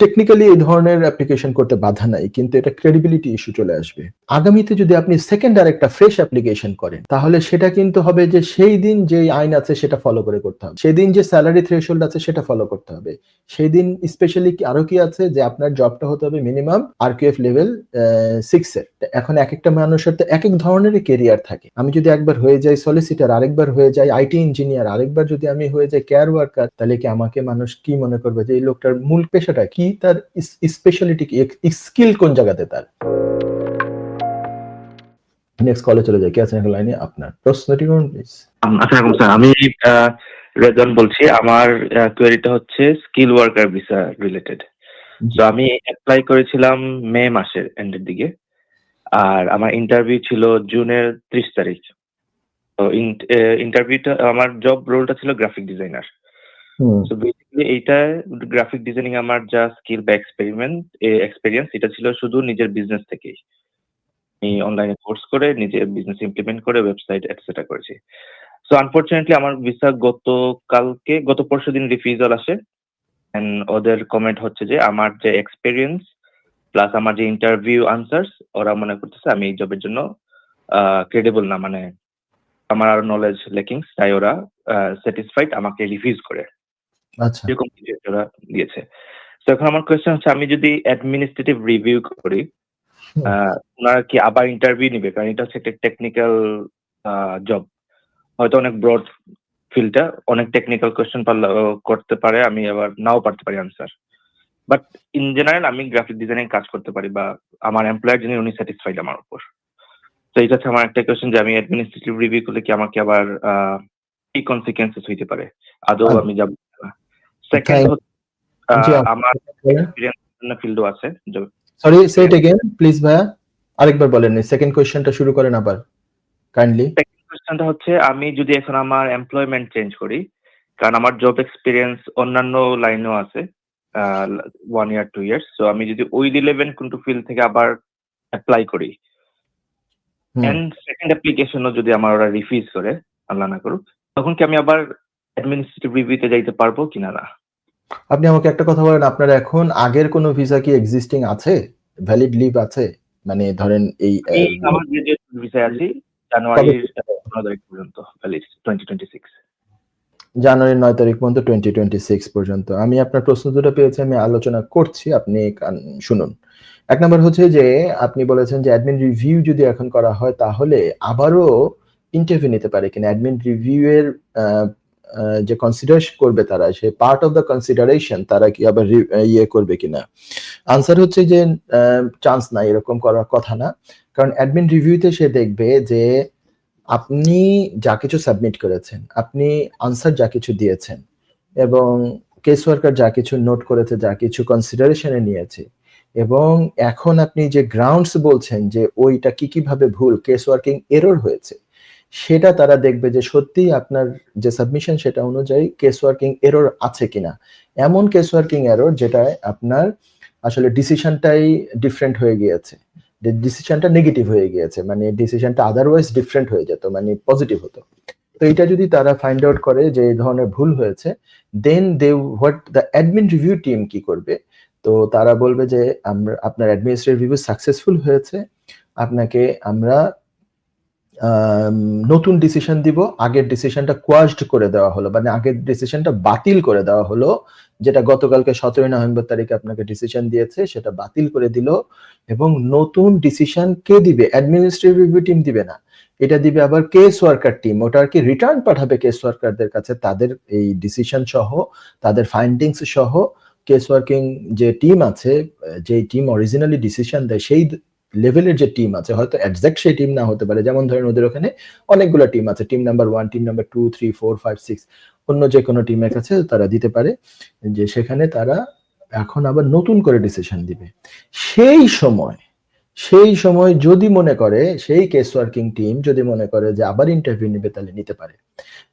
Technically এই ধরনের application করতে বাধা নাই কিন্তু এটা ক্রেডিবিলিটি ইস্যু চলে আসবে। আগামীতে যদি আপনি সেকেন্ড আর একটা ফ্রেশ অ্যাপ্লিকেশন করেন, তাহলে সেটা কিন্তু হবে যে সেই দিন যে আইন আছে সেটা ফলো করে করতে হবে। সেই দিন যে স্যালারি থ্রেশহোল্ড আছে সেটা ফলো করতে হবে। সেই দিন স্পেশালি আরও কি আছে যে আপনার জবটা হতে হবে minimum R Q F level six এর। এখন এক একটা মানুষের তো এক এক ধরনের কেরিয়ার থাকে। আমি যদি একবার হয়ে যাই সলিসিটার আরেকবার হয়ে যাই আইটি ইঞ্জিনিয়ার আরেকবার যদি আমি হয়ে যাই কেয়ার ওয়ার্কার তাহলে কি আমাকে মানুষ কি মনে করবে যে এই লোকটার মূল পেশাটা কি? তার স্পেশালিটি স্কিল কোন জায়গাতে তার? নেক্সট কলে চলে যাই। কে আছেন এখন লাইনে আপনার। প্রশ্নটি করুন প্লিজ আসসালামু স্যার। আমি রেজন বলছি। আমার কোয়েরিটা হচ্ছে স্কিল ওয়ার্কার ভিসা রিলেটেড তো আমি অ্যাপ্লাই করেছিলাম মে মাসের এন্ডের দিকে। আর আমার ইন্টারভিউ ছিল জুনের ত্রিশ তারিখ। তো ইন্টারভিউটা আমার জব রোলটা ছিল গ্রাফিক ডিজাইনার তো বেসিক্যালি এইটা গ্রাফিক ডিজাইনিং আমার যা স্কিল বা এক্সপেরিমেন্ট এক্সপেরিয়েন্স এটা ছিল শুধু নিজের বিজনেস থেকেই। আমি অনলাইনে কোর্স করে নিজের বিজনেস ইমপ্লিমেন্ট করে ওয়েবসাইট এটসেট্রা করেছি। সো আনফর্চুনেটলি আমার ভিসা গতকালকে গত পরশু দিন রিফিউজাল আসে। এন্ড ওদের কমেন্ট হচ্ছে যে আমার যে এক্সপেরিয়েন্স প্লাস আমার যে ইন্টারভিউ আনসার্স ওরা মনে করতেছে আমি এই জবের জন্য ক্রেডিবল না। মানে আমার আরও নলেজ লেকিংস তাই ওরা স্যাটিসফাইড আমাকে রিভিউজ করে। আচ্ছা। এরকম কিছু ওরা দিয়েছে। তো এখন আমার কোয়েশ্চেন হচ্ছে আমি যদি অ্যাডমিনিস্ট্রেটিভ রিভিউ করি ওনারা কি আবার ইন্টারভিউ নিবে? কারণ এটা হচ্ছে একটা টেকনিক্যাল জব হয়তো অনেক ব্রড ফিল্ডটা অনেক টেকনিক্যাল কোয়েশ্চেন করতে পারে আমি আবার নাও পারতে পারি আনসার বাট ইন জেনারেল আমি গ্রাফিক ডিজাইনিং কাজ করতে পারি বা আমার এমপ্লয়ার যিনি উনি স্যাটিসফাইড আমার উপর। তো এটা হচ্ছে আমার একটা কোয়েশ্চেন যে আমি অ্যাডমিনিস্ট্রেটিভ রিভিউ করলে কি আমাকে আবার কি কনসিকুয়েন্সেস হইতে পারে? আদৌ আচ্ছা। আমি যাব সেকেন্ড আমার বলেন। ফিল্ডও আছে sorry say it again please ভাইয়া। আরেকবার বলেন সেকেন্ড কোয়েশ্চেনটা শুরু করেন আবার কাইন্ডলি সেকেন্ড কোয়েশ্চেনটা হচ্ছে আমি যদি এখন আমার এমপ্লয়মেন্ট চেঞ্জ করি কারণ আমার জব এক্সপিরিয়েন্স অন্যান্য লাইনেও আছে one year two years so আমি যদি ওই রিলেভেন্ট কিন্তু ফিল্ড থেকে আবার অ্যাপ্লাই করি এন্ড সেকেন্ড অ্যাপ্লিকেশনও যদি আমার ওরা রিফিউজ করে আল্লাহ না করুক তখন কি আমি আবার অ্যাডমিনিস্ট্রেটিভ রিভিউতে যাইতে পারব কিনা না? আপনি আমাকে একটা কথা বলেন আপনার এখন আগের কোনো ভিসা কি এক্সিস্টিং আছে? ভ্যালিড লিভ আছে? মানে ধরেন এই আমার গ্রাজুয়েট ভিসায় আছি জানুয়ারির পনেরো তারিখ পর্যন্ত ভ্যালিড টোয়েন্টি টোয়েন্টি সিক্স নয় তারিখ পর্যন্ত পর্যন্ত। আমি আপনার প্রশ্ন দুটো পেয়েছি আমি আলোচনা করছি আপনি শুনুন। এক নম্বর হচ্ছে যে আপনি বলেছেন যে অ্যাডমিন রিভিউ যদি এখন করা হয় তাহলে আবারও ইন্টারভিউ নিতে পারে কিনা? অ্যাডমিন রিভিউ এর যে কনসিডার করবে তারা, say part of the consideration তারা কি আবার ইয়ে করবে কিনা? আনসার হচ্ছে যে চান্স নাই, এরকম করার কথা না। কারণ অ্যাডমিন রিভিউতে সে দেখবে যে আপনি যা কিছু সাবমিট করেছেন, আপনি আনসার যা কিছু দিয়েছেন এবং কেস ওয়ার্কার যা কিছু নোট করেছে, যা কিছু কনসিডারেশনে নিয়েছে এবং এখন আপনি যে গ্রাউন্ডস বলছেন যে ওইটা কি কীভাবে ভুল কেস ওয়ার্কিং এরর হয়েছে সেটা তারা দেখবে যে সত্যি আপনার যে সাবমিশন সেটা অনুযায়ী কেস ওয়ার্কিং এরর আছে কিনা। এমন কেস ওয়ার্কিং এরর যেটা আপনার আসলে ডিসিশনটাই ডিফারেন্ট হয়ে গিয়েছে। ডিসিশনটা নেগেটিভ হয়ে গিয়েছে মানে ডিসিশনটা আদারওয়াইজ ডিফারেন্ট হয়ে যেত মানে পজিটিভ হতো। তো এটা যদি তারা ফাইন্ড আউট করে যে এই ধরনের ভুল হয়েছে then they what the admin review team কি করবে? তো তারা বলবে যে আমরা আপনার অ্যাডমিনিস্ট্রেটিভ রিভিউ সাকসেসফুল হয়েছে। আপনাকে আমরা আম, নতুন ডিসিশন দিব, আগের ডিসিশনটা কোয়াজড করে দেওয়া হলো মানে আগের ডিসিশনটা বাতিল করে দেওয়া হলো, যেটা গতকালকে সতেরোই নভেম্বর তারিখে আপনাকে ডিসিশন দিয়েছে, সেটা বাতিল করে দিল, এবং নতুন ডিসিশন কে দিবে? অ্যাডমিনিস্ট্রেটিভ টিম দিবে না। এটা দিবে আবার কেস ওয়ার্কার টিম ওটা আর কি রিটার্ন পাঠাবে কেস ওয়ার্কারদের কাছে, তাদের এই ডিসিশন সহ, তাদের ফাইন্ডিংস সহ কেস ওয়ার্কিং যে টিম আছে যে টিম অরিজিনালি ডিসিশন দেয়, সেই লেভেলের যে টিম আছে, হয়তো একজ্যাক্ট সেই টিম না হতে পারে। যেমন ধরেন ওদের ওখানে অনেকগুলো টিম আছে। Team number one team number two three four five six অন্য যে কোনো টিমের কাছে তারা দিতে পারে যে সেখানে তারা এখন আবার নতুন করে ডিসিশন দিবে। সেই সময় সেই সময় যদি মনে করে, সেই কেস ওয়ার্কিং টিম যদি মনে করে যে আবার ইন্টারভিউ নেবে, তাহলে নিতে পারে।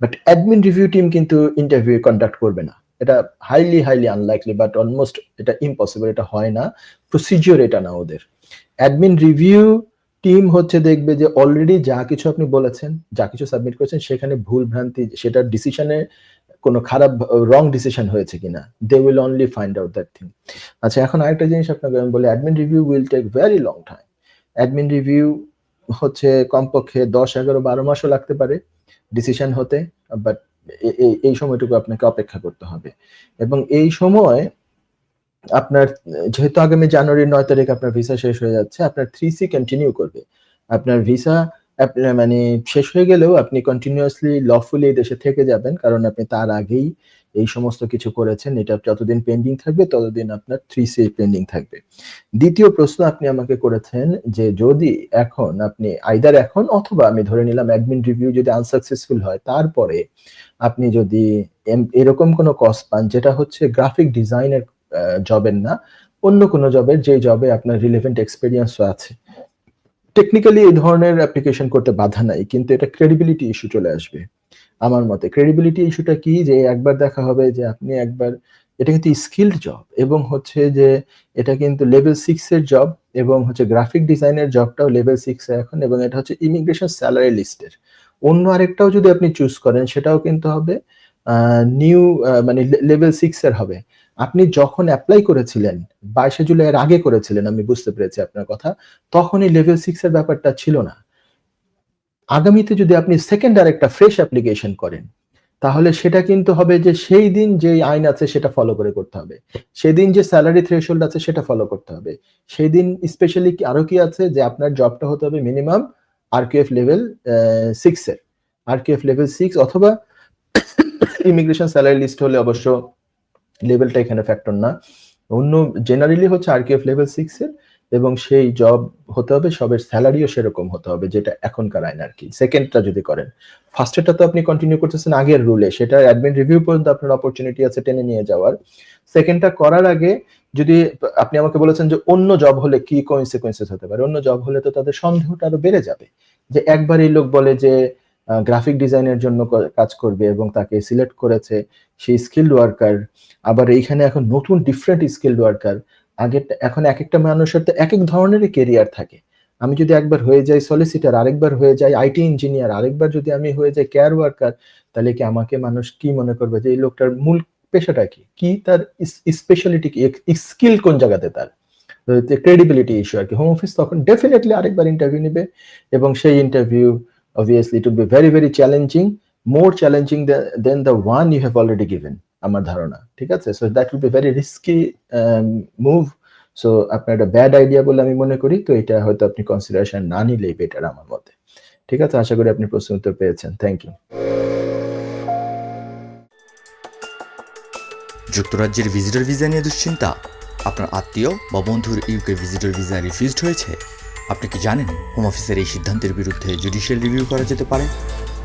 বাট অ্যাডমিন রিভিউ টিম কিন্তু ইন্টারভিউ কন্ডাক্ট করবে না। এটা highly highly unlikely but almost এটা ইম্পসিবল এটা হয় না। প্রসিজিওর এটা না ওদের। অ্যাডমিন রিভিউ টিম হচ্ছে দেখবে যে অলরেডি যা কিছু আপনি বলেছেন, যা কিছু সাবমিট করেছেন, সেখানে ভুল ভ্রান্তি সেটা ডিসিশনে কোনো খারাপ রং ডিসিশন হয়েছে কিনা। They will only find out that thing আচ্ছা এখন আরেকটা জিনিস আপনাকে আমি বলি admin review will take very long time admin review হচ্ছে কমপক্ষে দশ, এগারো, বারো মাসও লাগতে পারে ডিসিশন হতে বাট এই সময়টুকু আপনাকে অপেক্ষা করতে হবে। এবং এই সময় আপনার, যেহেতু আগামী জানুয়ারির নয় তারিখ আপনার ভিসা শেষ হয়ে যাচ্ছে, আপনার থ্রি সি কন্টিনিউ করবে। আপনার ভিসা মানে শেষ হয়ে গেলেও আপনি কন্টিনিউয়াসলি লফুলি দেশে থেকে যাবেন, কারণ আপনি তার আগেই এই সমস্ত কিছু করেছেন, এটা যতদিন পেন্ডিং থাকবে, ততদিন আপনার থ্রি সি পেন্ডিং থাকবে। দ্বিতীয় প্রশ্ন আপনি আমাকে করেছেন যে যদি এখন আপনি আইদার এখন অথবা আমি ধরে নিলাম অ্যাডমিন রিভিউ যদি আনসাকসেসফুল হয়, তারপরে আপনি যদি এরকম কোনো কস পান যেটা হচ্ছে গ্রাফিক ডিজাইনের জবের না, অন্য কোনো জবের যে জবে আপনার রিলেভেন্ট এক্সপিরিয়েন্সও আছে। টেকনিক্যালি এই ধরনের অ্যাপ্লিকেশন করতে বাধা নাই, কিন্তু এটা ক্রেডিবিলিটি ইস্যু চলে আসবে। আমার মতে। ক্রেডিবিলিটি ইস্যুটা কি? যে একবার দেখা হবে যে আপনি একবার, এটা কিন্তু স্কিল্ড জব এবং হচ্ছে যে এটা কিন্তু লেভেল সিক্স এর জব এবং হচ্ছে গ্রাফিক ডিজাইনের জবটাও লেভেল সিক্স এখন এবং এটা হচ্ছে ইমিগ্রেশন স্যালারি লিস্টের অন্য আরেকটাও যদি আপনি চুজ করেন, সেটাও কিন্তু হবে নিউ মানে লেভেল সিক্স এর হবে। আপনি যখন অ্যাপ্লাই করেছিলেন, বাইশে জুলাই এর আগে করেছিলেন, আমি বুঝতে পেরেছি আপনার কথা, তখনই লেভেল সিক্স এর ব্যাপারটা ছিল না। আগামীতে যদি আপনি সেকেন্ড আর একটা ফ্রেশ অ্যাপ্লিকেশন করেন, তাহলে সেটা কিন্তু হবে যে সেই দিন যে আইন আছে সেটা ফলো করে করতে হবে। সেদিন যে স্যালারি থ্রেশহোল্ড আছে সেটা ফলো করতে হবে। সেই দিন স্পেশালি আরও কি আছে যে আপনার জবটা হতে হবে মিনিমাম আরকিউএফ লেভেল সিক্স এর। আরকিউএফ লেভেল সিক্স অথবা ইমিগ্রেশন স্যালারি লিস্ট হলে অবশ্য লেভেলটা এখানে ফ্যাক্টর না। অন্য জেনারেলি হচ্ছে আরকিউএফ লেভেল সিক্স এর। এবং সেই জব হতে হবে, সবের স্যালারিও সেরকম হতে হবে, যেটা এখনকার আইন আর কি। সেকেন্ডটা যদি করেন ফার্স্টেরটা তো আপনি কন্টিনিউ করতেছেন আগের রুলে সেটা অ্যাডমিন রিভিউ পর্যন্ত আপনার অপরচুনিটি আছে টেনে নিয়ে যাওয়ার। সেকেন্ডটা করার আগে যদি আপনি আমাকে বলেছেন যে অন্য জব হলে কি কোইন্সিকুয়েন্সেস হতে পারে, অন্য জব হলে তো তাদের সন্দেহটা আরও বেড়ে যাবে। যে একবার এই লোক বলে যে গ্রাফিক ডিজাইনের জন্য কাজ করবে এবং তাকে সিলেক্ট করেছে, সেই স্কিল্ড ওয়ার্কার আবার এইখানে এখন নতুন ডিফারেন্ট স্কিল্ড ওয়ার্কার আগে এখন এক একটা মানুষের তো এক এক ধরনের কেরিয়ার থাকে। আমি যদি একবার হয়ে যাই সলিসিটার আরেকবার হয়ে যাই আইটি ইঞ্জিনিয়ার আরেকবার যদি আমি হয়ে যাই কেয়ার ওয়ার্কার তাহলে কি আমাকে মানুষ কি মনে করবে যে এই লোকটার মূল পেশাটা কি? কি তার স্পেশালিটি কি? স্কিল কোন জায়গাতে তার? ক্রেডিবিলিটি ইস্যু আর কি। হোম অফিস তখন ডেফিনেটলি আরেকবার ইন্টারভিউ নেবে এবং সেই interview obviously it will be very very challenging challenging than, than the one you have already given আমার ধারণা, ঠিক আছে? So that will be very risky move so আপনার একটা ব্যাড আইডিয়া বলে আমি মনে করি, তো এটা হয়তো আপনি কনসিডারেশন না নিলেই বেটার আমার মতে। ঠিক আছে? আশা করি আপনি প্রশ্ন উত্তর পেয়েছেন। থ্যাংক ইউ যুক্তরাজ্যের ভিজিটর ভিসা নিয়ে দুশ্চিন্তা। আপনার আত্মীয় বা বন্ধুর ইউকে ভিজিটর ভিসা রিফিউজড হয়েছে। আপনি কি জানেন হোম অফিসের এই সিদ্ধান্তের বিরুদ্ধে জুডিশিয়াল রিভিউ করা যেতে পারে?